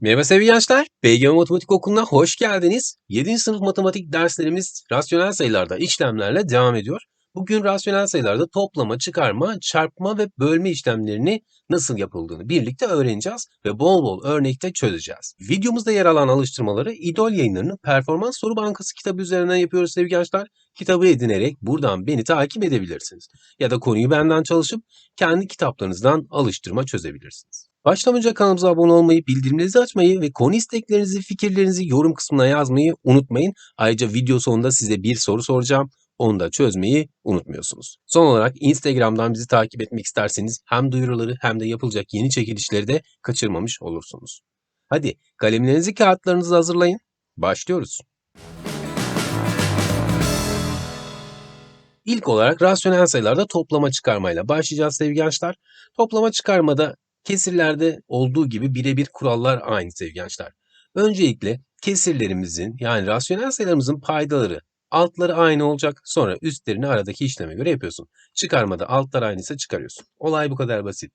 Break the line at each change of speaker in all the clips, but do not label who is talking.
Merhaba sevgili gençler. BGM Matematik Okulu'na hoş geldiniz. 7. sınıf matematik derslerimiz rasyonel sayılarda işlemlerle devam ediyor. Bugün rasyonel sayılarda toplama, çıkarma, çarpma ve bölme işlemlerini nasıl yapıldığını birlikte öğreneceğiz ve bol bol örnekte çözeceğiz. Videomuzda yer alan alıştırmaları İdol yayınlarının Performans Soru Bankası kitabı üzerinden yapıyoruz sevgili gençler. Kitabı edinerek buradan beni takip edebilirsiniz. Ya da konuyu benden çalışıp kendi kitaplarınızdan alıştırma çözebilirsiniz. Başlamadan önce kanalımıza abone olmayı, bildirimlerinizi açmayı ve konu isteklerinizi, fikirlerinizi yorum kısmına yazmayı unutmayın. Ayrıca video sonunda size bir soru soracağım. Onu da çözmeyi unutmuyorsunuz. Son olarak Instagram'dan bizi takip etmek isterseniz hem duyuruları hem de yapılacak yeni çekilişleri de kaçırmamış olursunuz. Hadi kalemlerinizi kağıtlarınızı hazırlayın. Başlıyoruz. İlk olarak rasyonel sayılarda toplama çıkarmayla başlayacağız sevgili gençler. Toplama çıkarmada kesirlerde olduğu gibi birebir kurallar aynı sevgili gençler. Öncelikle kesirlerimizin yani rasyonel sayılarımızın paydaları altları aynı olacak. Sonra üstlerini aradaki işleme göre yapıyorsun. Çıkarmada altlar aynıysa çıkarıyorsun. Olay bu kadar basit.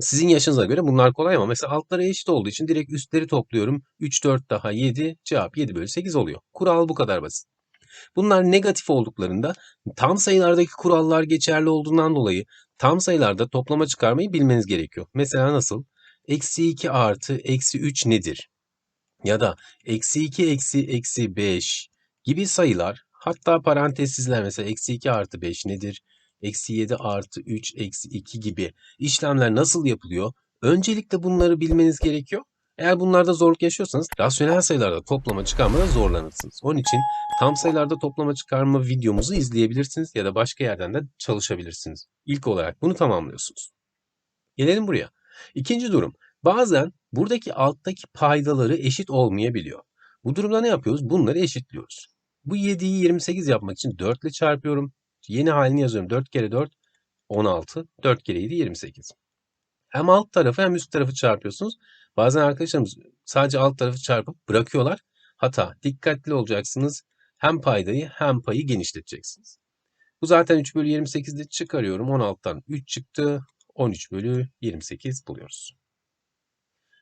Sizin yaşınıza göre bunlar kolay ama mesela altları eşit olduğu için direkt üstleri topluyorum. 3, 4 daha 7 cevap 7 bölü 8 oluyor. Kural bu kadar basit. Bunlar negatif olduklarında tam sayılardaki kurallar geçerli olduğundan dolayı tam sayılarda toplama çıkarmayı bilmeniz gerekiyor. Mesela nasıl? Eksi 2 artı eksi 3 nedir? Ya da eksi 2 eksi eksi 5 gibi sayılar hatta parantezsizler mesela eksi 2 artı 5 nedir? Eksi 7 artı 3 eksi 2 gibi işlemler nasıl yapılıyor? Öncelikle bunları bilmeniz gerekiyor. Eğer bunlarda zorluk yaşıyorsanız rasyonel sayılarda toplama çıkarmada zorlanırsınız. Onun için tam sayılarda toplama çıkarma videomuzu izleyebilirsiniz ya da başka yerden de çalışabilirsiniz. İlk olarak bunu tamamlıyorsunuz. Gelelim buraya. İkinci durum. Bazen buradaki alttaki paydaları eşit olmayabiliyor. Bu durumda ne yapıyoruz? Bunları eşitliyoruz. Bu 7'yi 28 yapmak için 4 ile çarpıyorum. Yeni halini yazıyorum. 4 kere 4 16. 4 kere 7 28. Hem alt tarafı hem üst tarafı çarpıyorsunuz. Bazen arkadaşlarımız sadece alt tarafı çarpıp bırakıyorlar. Hata. Dikkatli olacaksınız. Hem paydayı hem payı genişleteceksiniz. Bu zaten 3 bölü 28'de çıkarıyorum. 16'dan 3 çıktı. 13 bölü 28 buluyoruz.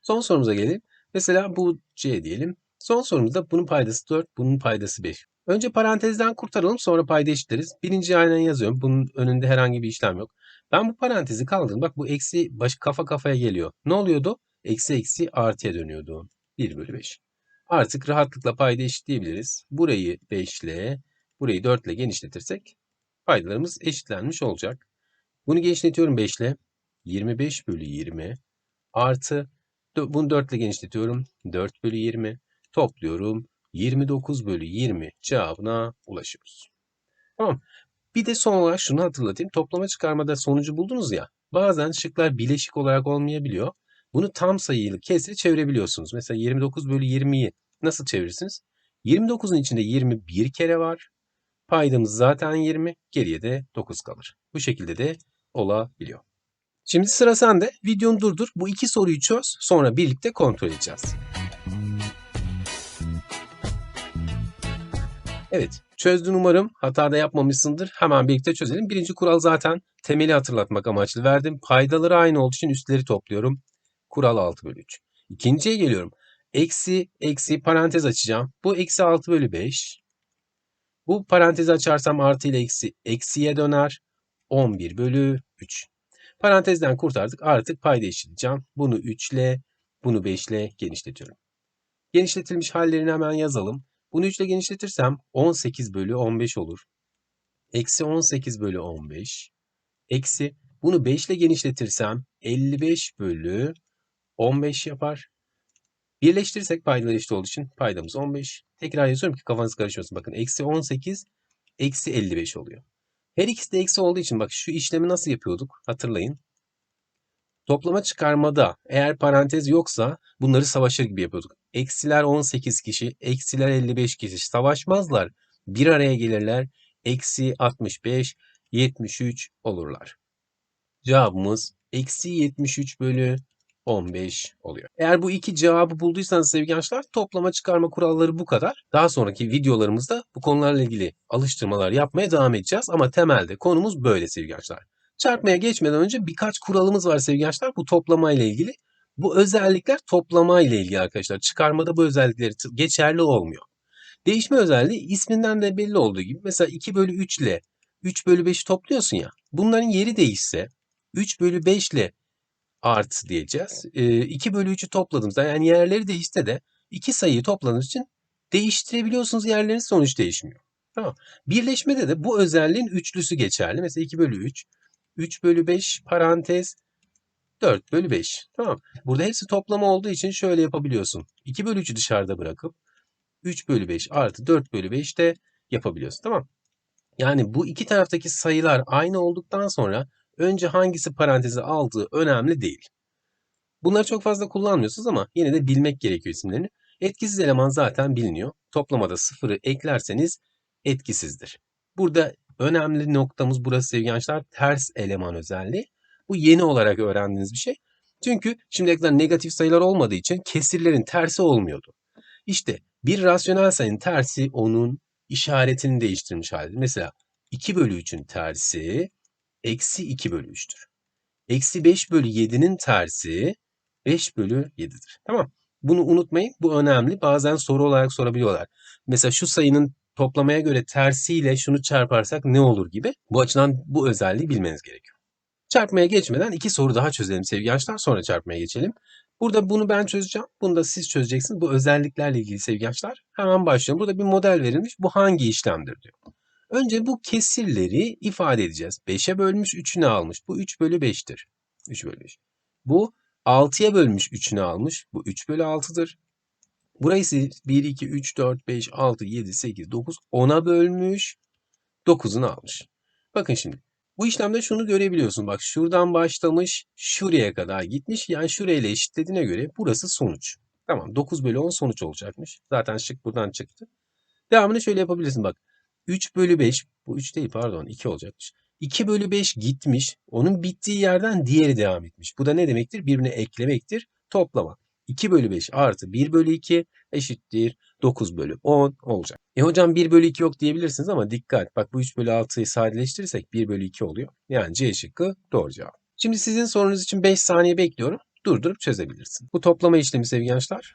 Son sorumuza gelelim. Mesela bu C diyelim. Son sorumuzda bunun paydası 4, bunun paydası 5. Önce parantezden kurtaralım sonra payda eşitleriz. Birinci aynen yazıyorum. Bunun önünde herhangi bir işlem yok. Ben bu parantezi kaldırdım. Bak bu eksi baş, kafa kafaya geliyor. Ne oluyordu? Eksi eksi artıya dönüyordu. 1 bölü 5. Artık rahatlıkla payda eşitleyebiliriz. Burayı 5 ile, burayı 4 ile genişletirsek paydalarımız eşitlenmiş olacak. Bunu genişletiyorum 5 ile. 25 bölü 20 artı bunu 4 ile genişletiyorum. 4 bölü 20 topluyorum. 29 bölü 20 cevabına ulaşıyoruz. Tamam. Bir de son olarak şunu hatırlatayım. Toplama çıkarmada sonucu buldunuz ya. Bazen şıklar bileşik olarak olmayabiliyor. Bunu tam sayılı kesre çevirebiliyorsunuz. Mesela 29 bölü 20'yi nasıl çevirirsiniz? 29'un içinde 20 bir kere var. Paydamız zaten 20. Geriye de 9 kalır. Bu şekilde de olabiliyor. Şimdi sıra sende. Videonu durdur. Bu iki soruyu çöz. Sonra birlikte kontrol edeceğiz. Evet, çözdün umarım. Hata da yapmamışsındır. Hemen birlikte çözelim. Birinci kural zaten temeli hatırlatmak amaçlı verdim. Paydaları aynı olduğu için üstleri topluyorum. Kural 6 bölü 3. İkinciye geliyorum. Eksi, eksi parantez açacağım. Bu eksi 6 bölü 5. Bu parantezi açarsam artı ile eksi eksiye döner. 11 bölü 3. Parantezden kurtardık. Artık payda eşitleyeceğim. Bunu 3 ile, bunu 5 ile genişletiyorum. Genişletilmiş hallerini hemen yazalım. Bunu 3 ile genişletirsem 18 bölü 15 olur. Eksi 18 bölü 15. Eksi bunu 5 ile genişletirsem 55 bölü 15 yapar. Birleştirirsek paydalar eşit olduğu için paydamız 15. Tekrar yazıyorum ki kafanız karışmasın. Bakın eksi 18 eksi 55 oluyor. Her ikisi de eksi olduğu için bak şu işlemi nasıl yapıyorduk hatırlayın. Toplama çıkarmada eğer parantez yoksa bunları savaşır gibi yapıyorduk. Eksiler 18 kişi, eksiler 55 kişi savaşmazlar. Bir araya gelirler. Eksi 65, 73 olurlar. Cevabımız eksi 73 bölü 15 oluyor. Eğer bu iki cevabı bulduysanız sevgili gençler toplama çıkarma kuralları bu kadar. Daha sonraki videolarımızda bu konularla ilgili alıştırmalar yapmaya devam edeceğiz. Ama temelde konumuz böyle sevgili gençler. Çarpmaya geçmeden önce birkaç kuralımız var sevgili gençler bu toplama ile ilgili. Bu özellikler toplama ile ilgili arkadaşlar. Çıkarmada bu özellikleri geçerli olmuyor. Değişme özelliği isminden de belli olduğu gibi mesela 2 bölü 3 ile 3 bölü 5'i topluyorsun ya. Bunların yeri değişse 3 bölü 5 ile artı diyeceğiz. E, 2 bölü 3'ü topladığımızda yani yerleri değişse de iki sayıyı topladığınız için değiştirebiliyorsunuz yerlerin sonuç değişmiyor. Tamam. Birleşmede de bu özelliğin üçlüsü geçerli. Mesela 2 bölü 3, 3 bölü 5 parantez 4 bölü 5. Tamam. Burada hepsi toplama olduğu için şöyle yapabiliyorsun. 2 bölü 3'ü dışarıda bırakıp 3 bölü 5 artı 4 bölü 5 de yapabiliyorsun. Tamam. Yani bu iki taraftaki sayılar aynı olduktan sonra önce hangisi parantezi aldığı önemli değil. Bunları çok fazla kullanmıyorsunuz ama yine de bilmek gerekiyor isimlerini. Etkisiz eleman zaten biliniyor. Toplamada sıfırı eklerseniz etkisizdir. Burada önemli noktamız burası sevgili gençler ters eleman özelliği. Bu yeni olarak öğrendiğiniz bir şey. Çünkü şimdiye kadar negatif sayılar olmadığı için kesirlerin tersi olmuyordu. İşte bir rasyonel sayının tersi onun işaretini değiştirmiş halde. Mesela 2 bölü 3'ün tersi eksi 2 bölü 3'tür. Eksi 5 bölü 7'nin tersi 5 bölü 7'dir. Tamam. Bunu unutmayın. Bu önemli. Bazen soru olarak sorabiliyorlar. Mesela şu sayının toplamaya göre tersiyle şunu çarparsak ne olur gibi. Bu açıdan bu özelliği bilmeniz gerekiyor. Çarpmaya geçmeden iki soru daha çözelim sevgili gençler. Sonra çarpmaya geçelim. Burada bunu ben çözeceğim. Bunu da siz çözeceksiniz. Bu özelliklerle ilgili sevgili gençler. Hemen başlayalım. Burada bir model verilmiş. Bu hangi işlemdir diyor. Önce bu kesirleri ifade edeceğiz. 5'e bölmüş 3'ünü almış. Bu 3 bölü 5'tir. 3 bölü 5. Bu 6'ya bölmüş 3'ünü almış. Bu 3 bölü 6'dır. Burası 1, 2, 3, 4, 5, 6, 7, 8, 9, 10'a bölmüş. 9'unu almış. Bakın şimdi. Bu işlemde şunu görebiliyorsun. Bak şuradan başlamış, şuraya kadar gitmiş. Yani şurayla eşitlediğine göre burası sonuç. Tamam 9 bölü 10 sonuç olacakmış. Zaten şık buradan çıktı. Devamını şöyle yapabilirsin bak. 3 bölü 5, bu 3 değil pardon 2 olacakmış. 2 bölü 5 gitmiş. Onun bittiği yerden diğeri devam etmiş. Bu da ne demektir? Birbirine eklemektir. Toplama. 2 bölü 5 artı 1 bölü 2 eşittir 9 bölü 10 olacak. E hocam 1 bölü 2 yok diyebilirsiniz ama dikkat. Bak bu 3 bölü 6'yı sadeleştirirsek 1 bölü 2 oluyor. Yani C şıkkı doğru cevap. Şimdi sizin sorunuz için 5 saniye bekliyorum. Durdurup çözebilirsin. Bu toplama işlemi sevgili gençler.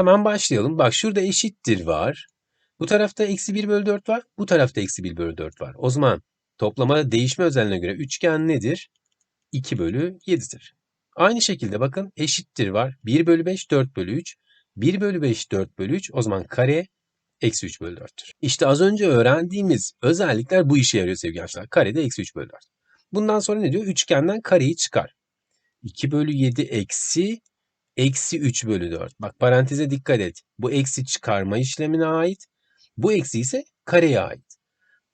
Hemen başlayalım. Bak şurada eşittir var. Bu tarafta eksi 1 bölü 4 var. Bu tarafta eksi 1 bölü 4 var. O zaman toplama değişme özelliğine göre üçgen nedir? 2 bölü 7'dir. Aynı şekilde bakın eşittir var. 1 bölü 5 4 bölü 3. 1 bölü 5 4 bölü 3 o zaman kare eksi 3 bölü 4'tür. İşte az önce öğrendiğimiz özellikler bu işe yarıyor sevgili gençler. Karede eksi 3 bölü 4. Bundan sonra ne diyor? Üçgenden kareyi çıkar. 2 bölü 7 eksi eksi 3 bölü 4. Bak paranteze dikkat et. Bu eksi çıkarma işlemine ait. Bu eksi ise kareye ait.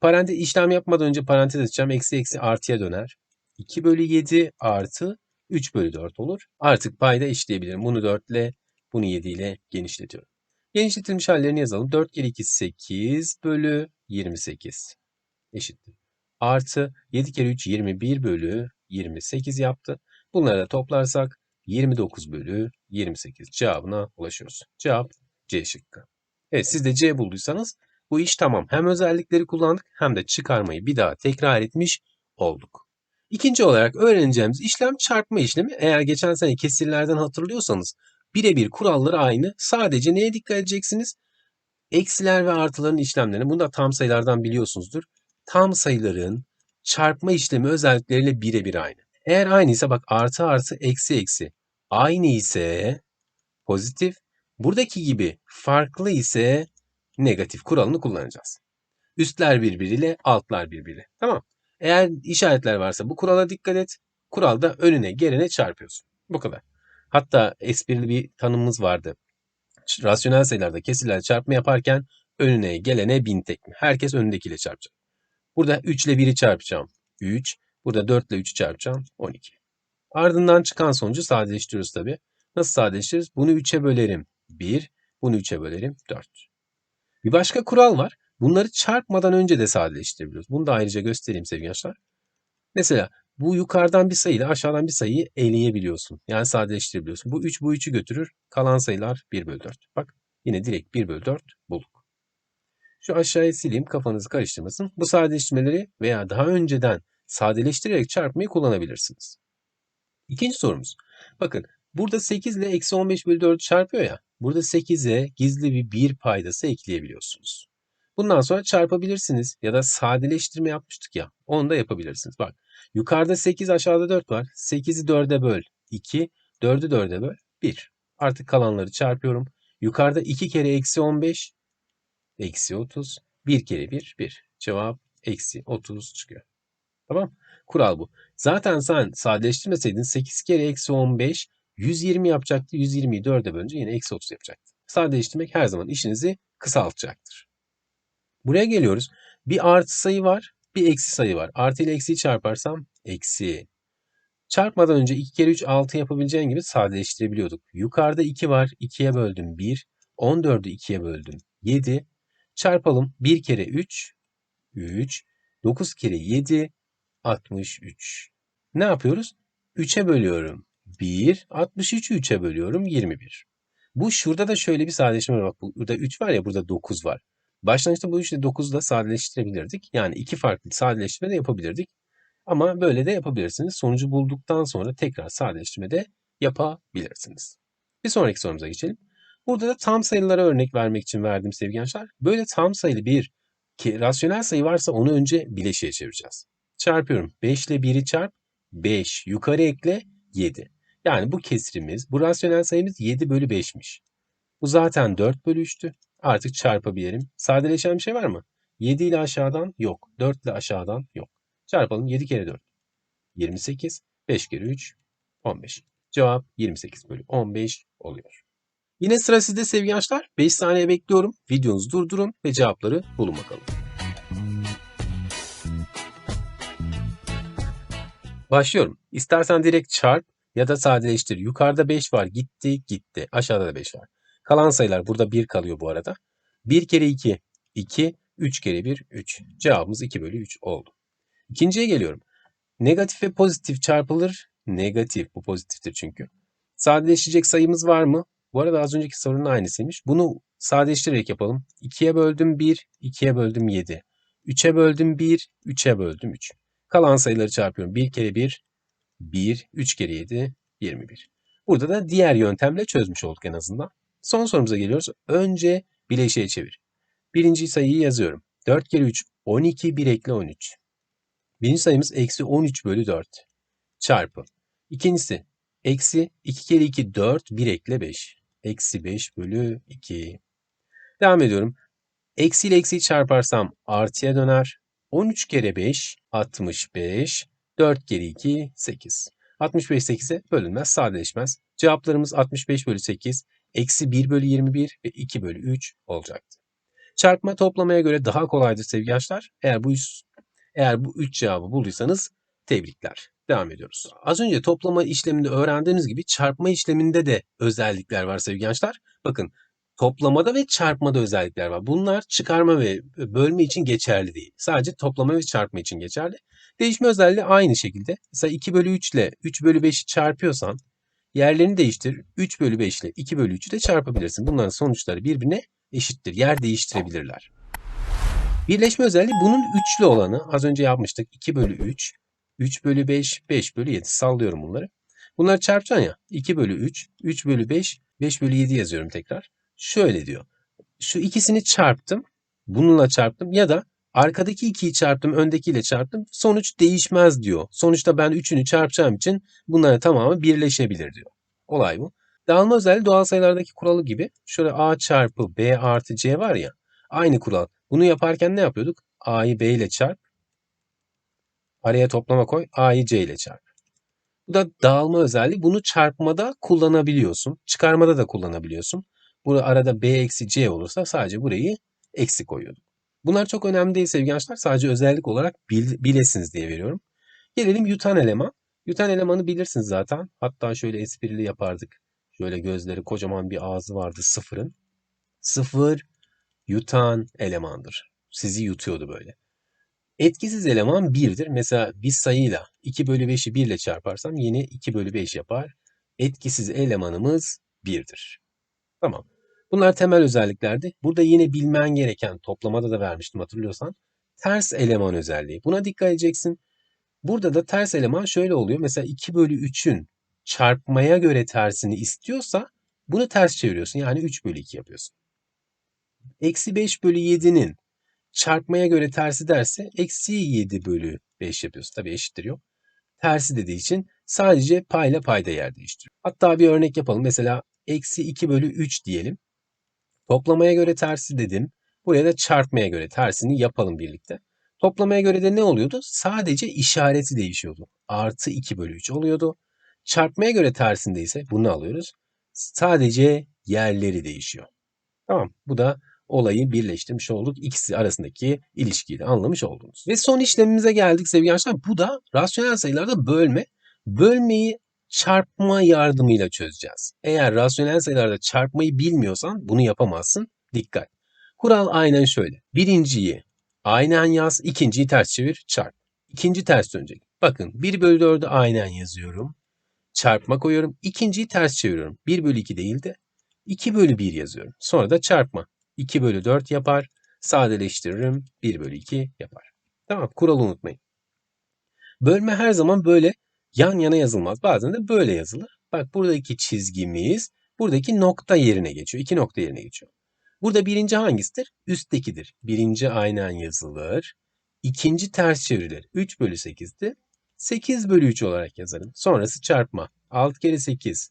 Parantez işlem yapmadan önce parantez açacağım. Eksi eksi artıya döner. 2 bölü 7 artı 3 bölü 4 olur. Artık payda eşitleyebilirim. Bunu 4 ile bunu 7 ile genişletiyorum. Genişletilmiş hallerini yazalım. 4 kere 2 8 bölü 28 eşittir. Artı 7 kere 3 21 bölü 28 yaptı. Bunları da toplarsak 29 bölü 28 cevabına ulaşıyoruz. Cevap C şıkkı. Evet siz de C bulduysanız bu iş tamam. Hem özellikleri kullandık hem de çıkarmayı bir daha tekrar etmiş olduk. İkinci olarak öğreneceğimiz işlem çarpma işlemi. Eğer geçen sene kesirlerden hatırlıyorsanız birebir kuralları aynı. Sadece neye dikkat edeceksiniz? Eksiler ve artıların işlemlerini. Bunu da tam sayılardan biliyorsunuzdur. Tam sayıların çarpma işlemi özellikleriyle birebir aynı. Eğer aynıysa bak artı artı eksi eksi. Aynı ise pozitif. Buradaki gibi farklı ise negatif kuralını kullanacağız. Üstler birbiriyle altlar birbiriyle. Tamam. Eğer işaretler varsa bu kurala dikkat et. Kuralda önüne gelene çarpıyorsun. Bu kadar. Hatta esprili bir tanımımız vardı. Rasyonel sayılarda kesirler çarpma yaparken önüne gelene bin tekme. Herkes önündekiyle çarpacak. Burada 3 ile 1'i çarpacağım. 3. Burada 4 ile 3'ü çarpacağım. 12. Ardından çıkan sonucu sadeleştiriyoruz tabi. Nasıl sadeleştiririz? Bunu 3'e bölerim. 1. Bunu 3'e bölerim. 4. Bir başka kural var. Bunları çarpmadan önce de sadeleştirebiliyoruz. Bunu da ayrıca göstereyim sevgili gençler. Mesela bu yukarıdan bir sayıyla aşağıdan bir sayıyı eleyebiliyorsun. Yani sadeleştirebiliyorsun. Bu 3 bu 3'ü götürür. Kalan sayılar 1 bölü 4. Bak yine direkt 1 bölü 4 bulduk. Şu aşağıya sileyim kafanızı karıştırmasın. Bu sadeleştirmeleri veya daha önceden sadeleştirerek çarpmayı kullanabilirsiniz. İkinci sorumuz. Bakın burada 8 ile eksi 15 bölü 4'ü çarpıyor ya. Burada 8'e gizli bir 1 paydası ekleyebiliyorsunuz. Bundan sonra çarpabilirsiniz ya da sadeleştirme yapmıştık ya. Onu da yapabilirsiniz. Bak yukarıda 8 aşağıda 4 var. 8'i 4'e böl 2. 4'ü 4'e böl 1. Artık kalanları çarpıyorum. Yukarıda 2 kere eksi 15 eksi 30. 1 kere 1 1. Cevap eksi 30 çıkıyor. Tamam. Kural bu. Zaten sen sadeleştirmeseydin 8 kere eksi 15 120 yapacaktı. 120'yi 4'e bölünce yine eksi 30 yapacaktı. Sadeleştirmek her zaman işinizi kısaltacaktır. Buraya geliyoruz. Bir artı sayı var, bir eksi sayı var. Artı ile eksiyi çarparsam eksi. Çarpmadan önce 2 kere 3 6 yapabileceğin gibi sadeleştirebiliyorduk. Yukarıda 2 var. 2'ye böldüm 1. 14'ü 2'ye böldüm 7. Çarpalım. 1 kere 3 3. 9 kere 7 63. Ne yapıyoruz? 3'e bölüyorum. 1. 63'ü 3'e bölüyorum. 21. Bu şurada da şöyle bir sadeleşme var. Bak burada 3 var ya burada 9 var. Başlangıçta bu 3 ile 9'u da sadeleştirebilirdik. Yani iki farklı sadeleştirme de yapabilirdik. Ama böyle de yapabilirsiniz. Sonucu bulduktan sonra tekrar sadeleştirme de yapabilirsiniz. Bir sonraki sorumuza geçelim. Burada da tam sayılara örnek vermek için verdim sevgili gençler. Böyle tam sayılı bir ki rasyonel sayı varsa onu önce bileşiğe çevireceğiz. Çarpıyorum. 5 ile 1'i çarp. 5. Yukarı ekle 7. Yani bu kesrimiz, bu rasyonel sayımız 7 bölü 5'miş. Bu zaten 4 bölü 3'tü. Artık çarpabilirim. Sadeleşen bir şey var mı? 7 ile aşağıdan yok. 4 ile aşağıdan yok. Çarpalım 7 kere 4. 28. 5 kere 3. 15. Cevap 28 bölü 15 oluyor. Yine sıra sizde sevgili gençler. 5 saniye bekliyorum. Videonuzu durdurun ve cevapları bulun bakalım. Başlıyorum. İstersen direkt çarp ya da sadeleştir. Yukarıda 5 var. Gitti gitti. Aşağıda da 5 var. Kalan sayılar burada 1 kalıyor bu arada. 1 kere 2 2. 3 kere 1 3. Cevabımız 2 bölü 3 oldu. İkinciye geliyorum. Negatif ve pozitif çarpılır. Negatif. Bu pozitiftir çünkü. Sadeleşecek sayımız var mı? Bu arada az önceki sorunun aynısıymış. Bunu sadeleştirerek yapalım. 2'ye böldüm 1, 2'ye böldüm 7. 3'e böldüm 1, 3'e böldüm 3. Kalan sayıları çarpıyorum. 1 kere 1, 1, 3 kere 7, 21. Burada da diğer yöntemle çözmüş olduk en azından. Son sorumuza geliyoruz. Önce bileşiğe çevir. Birinci sayıyı yazıyorum. 4 kere 3, 12, 1 ekle 13. Birinci sayımız eksi 13 bölü 4 çarpı. İkincisi eksi 2 kere 2, 4, 1 ekle 5. Eksi 5 bölü 2. Devam ediyorum. Eksi ile eksiyi çarparsam artıya döner. 13 kere 5, 65. 4 kere 2, 8. 65 8'e bölünmez, sadeleşmez. Cevaplarımız 65 bölü 8, eksi 1 bölü 21 ve 2 bölü 3 olacaktı. Çarpma toplamaya göre daha kolaydır sevgili gençler. Eğer bu üç, eğer bu 3 cevabı bulduysanız tebrikler. Devam ediyoruz. Az önce toplama işleminde öğrendiğimiz gibi çarpma işleminde de özellikler var sevgili gençler. Bakın toplamada ve çarpmada özellikler var. Bunlar çıkarma ve bölme için geçerli değil. Sadece toplama ve çarpma için geçerli. Değişme özelliği aynı şekilde. Mesela 2 bölü 3 ile 3 bölü 5'i çarpıyorsan yerlerini değiştir. 3 bölü 5 ile 2 bölü 3'ü de çarpabilirsin. Bunların sonuçları birbirine eşittir. Yer değiştirebilirler. Birleşme özelliği bunun üçlü olanı. Az önce yapmıştık. 2 bölü 3, 3 bölü 5, 5 bölü 7. Sallıyorum bunları. Bunları çarpacaksın ya. 2 bölü 3, 3 bölü 5, 5 bölü 7 yazıyorum tekrar. Şöyle diyor. Şu ikisini çarptım. Bununla çarptım ya da arkadaki 2'yi çarptım, öndekiyle çarptım. Sonuç değişmez diyor. Sonuçta ben 3'ünü çarpacağım için bunların tamamı birleşebilir diyor. Olay bu. Dağılma özelliği doğal sayılardaki kuralı gibi. Şöyle A çarpı B artı C var ya. Aynı kural. Bunu yaparken ne yapıyorduk? A'yı B ile çarp. Araya toplama koy. A'yı C ile çarp. Bu da dağılma özelliği. Bunu çarpmada kullanabiliyorsun. Çıkarmada da kullanabiliyorsun. Burada arada B eksi C olursa sadece burayı eksi koyuyorduk. Bunlar çok önemli değil sevgili gençler. Sadece özellik olarak bil, bilesiniz diye veriyorum. Gelelim yutan eleman. Yutan elemanı bilirsiniz zaten. Hatta şöyle esprili yapardık. Şöyle gözleri kocaman bir ağzı vardı sıfırın. Sıfır yutan elemandır. Sizi yutuyordu böyle. Etkisiz eleman 1'dir. Mesela bir sayıyla 2 bölü 5'i 1 ile çarparsam yine 2 bölü 5 yapar. Etkisiz elemanımız 1'dir. Tamam. Bunlar temel özelliklerdi. Burada yine bilmen gereken toplamada da vermiştim hatırlıyorsan. Ters eleman özelliği. Buna dikkat edeceksin. Burada da ters eleman şöyle oluyor. Mesela 2 bölü 3'ün çarpmaya göre tersini istiyorsa bunu ters çeviriyorsun. Yani 3 bölü 2 yapıyorsun. Eksi 5 bölü 7'nin çarpmaya göre tersi derse eksi 7 bölü 5 yapıyorsun. Tabii eşittir yok. Tersi dediği için sadece payla payda yer değiştiriyor. Hatta bir örnek yapalım. Mesela eksi 2 bölü 3 diyelim. Toplamaya göre tersi dedim. Buraya da çarpmaya göre tersini yapalım birlikte. Toplamaya göre de ne oluyordu? Sadece işareti değişiyordu. Artı 2 bölü 3 oluyordu. Çarpmaya göre tersinde ise bunu alıyoruz. Sadece yerleri değişiyor. Tamam bu da olayı birleştirmiş olduk. İkisi arasındaki ilişkiyi de anlamış oldunuz. Ve son işlemimize geldik sevgili arkadaşlar. Bu da rasyonel sayılarda bölme. Bölmeyi çarpma yardımıyla çözeceğiz. Eğer rasyonel sayılarda çarpmayı bilmiyorsan bunu yapamazsın. Dikkat. Kural aynen şöyle. Birinciyi aynen yaz, ikinciyi ters çevir, çarp. İkinci ters dönecek. Bakın 1 bölü 4'ü aynen yazıyorum. Çarpma koyuyorum. İkinciyi ters çeviriyorum. 1 bölü 2 değil de 2 bölü 1 yazıyorum. Sonra da çarpma. 2 bölü 4 yapar. Sadeleştiririm. 1 bölü 2 yapar. Tamam kuralı unutmayın. Bölme her zaman böyle yan yana yazılmaz. Bazen de böyle yazılır. Bak buradaki çizgimiz buradaki nokta yerine geçiyor. İki nokta yerine geçiyor. Burada birinci hangisidir? Üsttekidir. Birinci aynen yazılır. İkinci ters çevrilir. 3 bölü 8'di. 8 bölü 3 olarak yazarım. Sonrası çarpma. 6 kere 8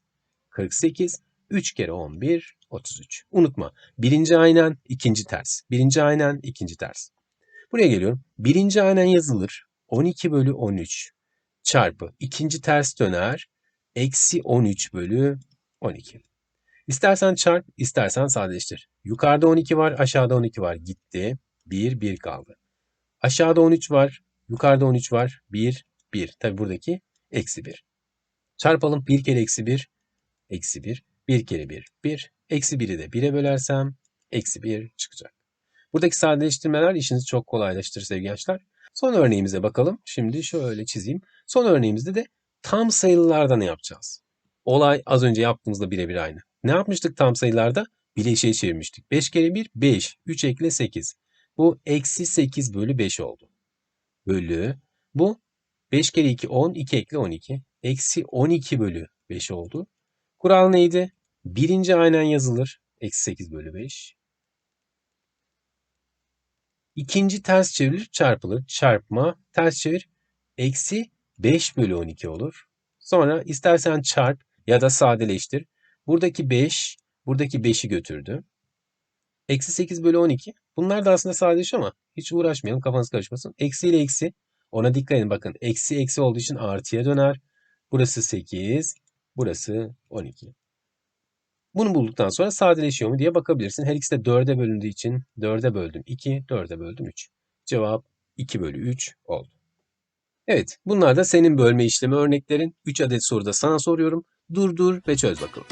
48. 3 kere 11 33. Unutma. Birinci aynen, ikinci ters. Birinci aynen, ikinci ters. Buraya geliyorum. Birinci aynen yazılır. 12 bölü 13 çarpı ikinci ters döner. Eksi 13 bölü 12. İstersen çarp, istersen sadeleştir. Yukarıda 12 var, aşağıda 12 var. Gitti. 1, 1 kaldı. Aşağıda 13 var, yukarıda 13 var. 1, 1. Tabi buradaki eksi 1. Çarpalım. 1 kere eksi 1, eksi 1. 1 kere 1, 1. Eksi 1'i de 1'e bölersem eksi 1 çıkacak. Buradaki sadeleştirmeler işinizi çok kolaylaştırır sevgili gençler. Son örneğimize bakalım. Şimdi şöyle çizeyim. Son örneğimizde de tam sayılarda ne yapacağız? Olay az önce yaptığımızda birebir aynı. Ne yapmıştık tam sayılarda? Bileşiğe çevirmiştik. 5 kere 1 5. 3 ekle 8. Bu eksi 8 bölü 5 oldu. Bölü. Bu 5 kere 2 10. 2 ekle 12. Eksi 12 bölü 5 oldu. Kural neydi? Birinci aynen yazılır. Eksi 8 bölü 5. İkinci ters çevirilir çarpılır. Çarpma ters çevir. Eksi 5 bölü 12 olur. Sonra istersen çarp ya da sadeleştir. Buradaki 5 buradaki 5'i götürdü. Eksi 8 bölü 12. Bunlar da aslında sadeleşiyor ama hiç uğraşmayalım kafanız karışmasın. Eksi ile eksi ona dikkat edin bakın. Eksi eksi olduğu için artıya döner. Burası 8. Burası 12. Bunu bulduktan sonra sadeleşiyor mu diye bakabilirsin. Her ikisi de 4'e bölündüğü için 4'e böldüm 2, 4'e böldüm 3. Cevap 2 bölü 3 oldu. Evet bunlar da senin bölme işlemi örneklerin. 3 adet soruda sana soruyorum. Durdur ve çöz bakalım.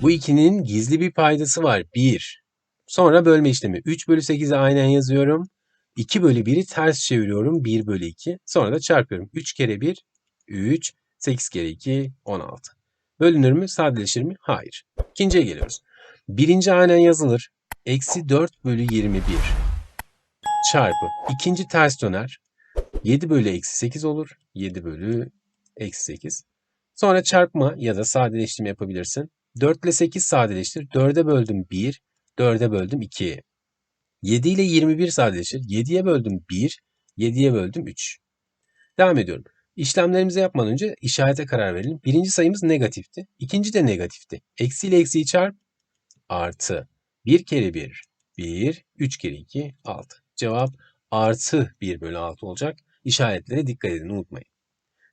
Bu ikinin gizli bir paydası var. 1. Sonra bölme işlemi. 3 bölü 8'i aynen yazıyorum. 2 bölü 1'i ters çeviriyorum. 1 bölü 2. Sonra da çarpıyorum. 3 kere 1, 3. 8 kere 2 16. Bölünür mü? Sadeleşir mi? Hayır. İkinciye geliyoruz. Birinci aynen yazılır. Eksi 4 bölü 21 çarpı. ikinci ters döner. 7 bölü eksi 8 olur. 7 bölü eksi 8. Sonra çarpma ya da sadeleştirme yapabilirsin. 4 ile 8 sadeleştir. 4'e böldüm 1. 4'e böldüm 2. 7 ile 21 sadeleşir. 7'ye böldüm 1. 7'ye böldüm 3. Devam ediyorum. İşlemlerimizi yapmadan önce işarete karar verelim. Birinci sayımız negatifti. İkinci de negatifti. Eksi ile eksiyi çarp. Artı. 1 kere 1. 1. 3 kere 2. 6. Cevap artı 1 bölü 6 olacak. İşaretlere dikkat edin unutmayın.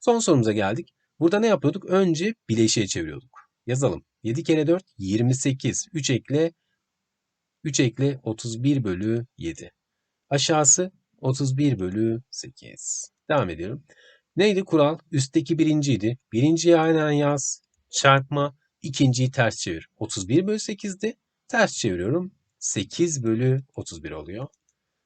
Son sorumuza geldik. Burada ne yapıyorduk? Önce bileşiğe çeviriyorduk. Yazalım. 7 kere 4 28. 3 ekle 3 ekle 31 bölü 7. Aşağısı 31 bölü 8. Devam ediyorum. Neydi kural? Üstteki birinciydi. Birinciyi aynen yaz. Çarpma. ikinciyi ters çevir. 31 bölü 8'di. Ters çeviriyorum. 8 bölü 31 oluyor.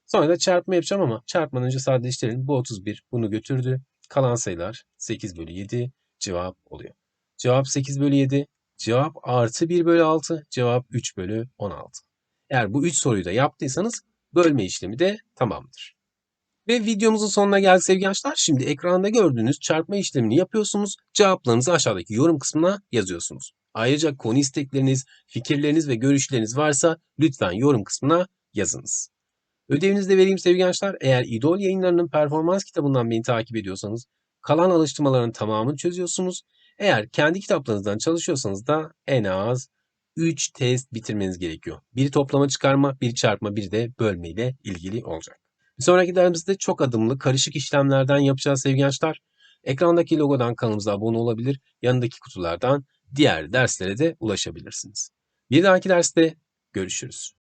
Sonra da çarpma yapacağım ama çarpmadan önce sadeleştirelim. Bu 31 bunu götürdü. Kalan sayılar 8 bölü 7 cevap oluyor. Cevap 8 bölü 7. Cevap artı 1 bölü 6. Cevap 3 bölü 16. Eğer bu 3 soruyu da yaptıysanız bölme işlemi de tamamdır. Ve videomuzun sonuna geldik sevgili gençler. Şimdi ekranda gördüğünüz çarpma işlemini yapıyorsunuz. Cevaplarınızı aşağıdaki yorum kısmına yazıyorsunuz. Ayrıca konu istekleriniz, fikirleriniz ve görüşleriniz varsa lütfen yorum kısmına yazınız. Ödevinizi de vereyim sevgili gençler. Eğer İdol yayınlarının performans kitabından beni takip ediyorsanız kalan alıştırmaların tamamını çözüyorsunuz. Eğer kendi kitaplarınızdan çalışıyorsanız da en az 3 test bitirmeniz gerekiyor. Biri toplama çıkarma, biri çarpma, biri de bölme ile ilgili olacak. Bir sonraki dersimizde çok adımlı karışık işlemlerden yapacağız sevgili gençler. Ekrandaki logodan kanalımıza abone olabilir, yanındaki kutulardan diğer derslere de ulaşabilirsiniz. Bir dahaki derste görüşürüz.